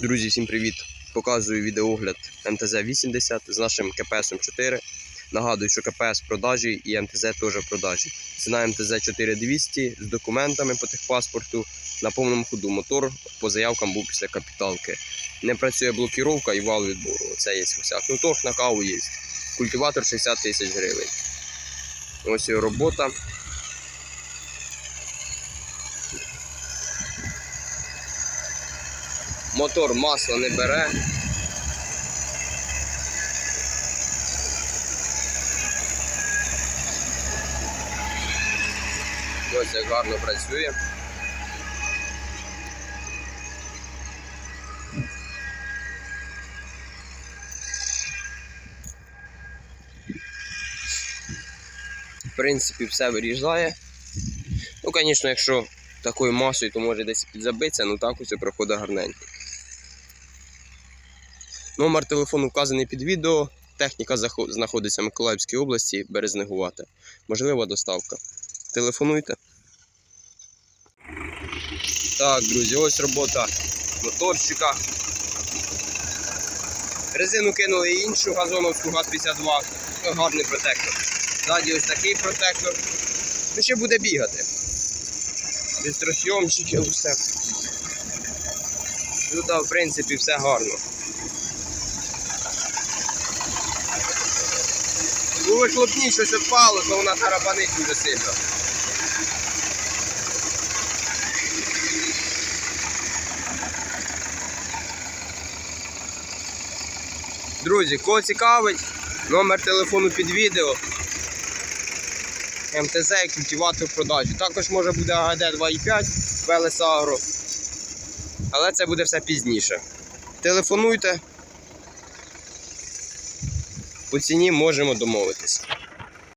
Друзі, всім привіт! Показую відеогляд МТЗ-80 з нашим КПСом 4. Нагадую, що КПС в продажі і МТЗ теж в продажі. Ціна МТЗ 4200 з документами по техпаспорту на повному ходу. Мотор по заявкам був після капіталки. Не працює блокіровка і вал відбору. Це є усяк. Ну торг на каву є. Культиватор 60 тисяч гривень. Ось його робота. Мотор масло не бере. Ось як гарно працює. В принципі, все виріжає. Ну, звісно, якщо такою масою, то може десь підзабитися, ну так ось проходить гарненько. Номер телефону вказаний під відео. Техніка знаходиться в Миколаївській області, Березнегувата. Можлива доставка. Телефонуйте. Так, друзі, ось робота моторчика. Резину кинули іншу газоновську ГАЗ-52. Ну, Гарний протектор. Ззаді ось такий протектор. Ну, ще буде бігати. Бістросйомчики, все. Тут, в принципі, все гарно. У вихлопні щось впало, то вона тарабанить дуже сильно. Друзі, кого цікавить, номер телефону під відео. МТЗ і культиватор продажі. Також може буде АГД 2.5 Велес Агро. Але це буде все пізніше. Телефонуйте. По ціні можемо домовитися.